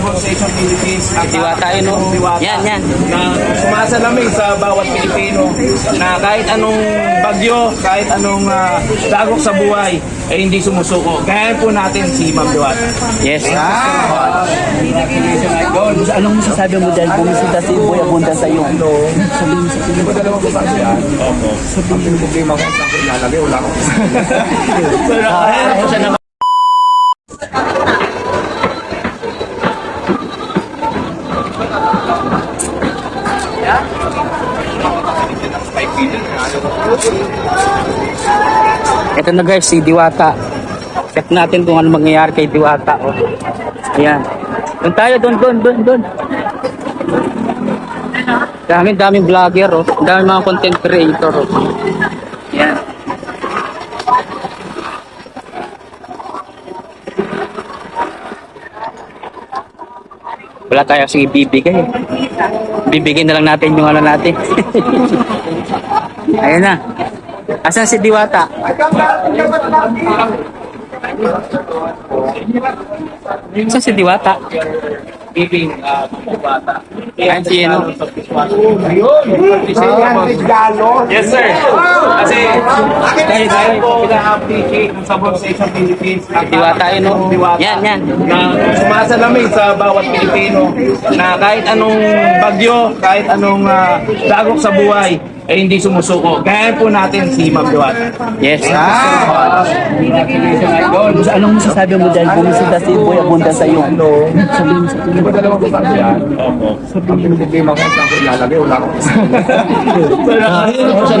sabon sa isang Philippines. At Diwata yun, no? Diwata. Yan, yan. Na sumasalamin sa bawat Pilipino na kahit anong bagyo, kahit anong uh, dagok sa buhay, ay hindi sumusuko. Gaya po natin si Ma'am Diwata. Yes. Anong masasabi mo dahil bumisita si Boy Abunda sa iyo? Sabihin sa Hindi ko dalawang babae yan. Opo. Ang problema ko sa akin lalagay, wala akong Pero naman. Ito na guys, si Diwata. Check natin kung ano mangyayari kay Diwata. Oh. Ayan. Doon tayo, doon, doon, doon, doon. Daming daming vlogger, oh. Daming mga content creator, oh. Wala tayo sige bibigay. Bibigyan na lang natin yung ano natin. Ayan na. Asan si Diwata? Asan si Diwata? Giving uh, Diwata. Ayan si ano? Yes, sir. Kasi dahil dahil po na-appreciate ang sabon sa isang Philippines. At Diwata yun, no? Diwata. Yan, yan. Na sumasalamin sa bawat Pilipino na kahit anong bagyo, kahit anong uh, dagok sa buhay, ay hindi sumusuko. Gaya po natin si Ma'am Diwata. Yes. Anong masasabi mo dahil bumisita si Boy Abunda sa iyo? Sabihin sa Hindi ko dalawang yan. Opo. Ang problema ko sa akin lalagay, wala akong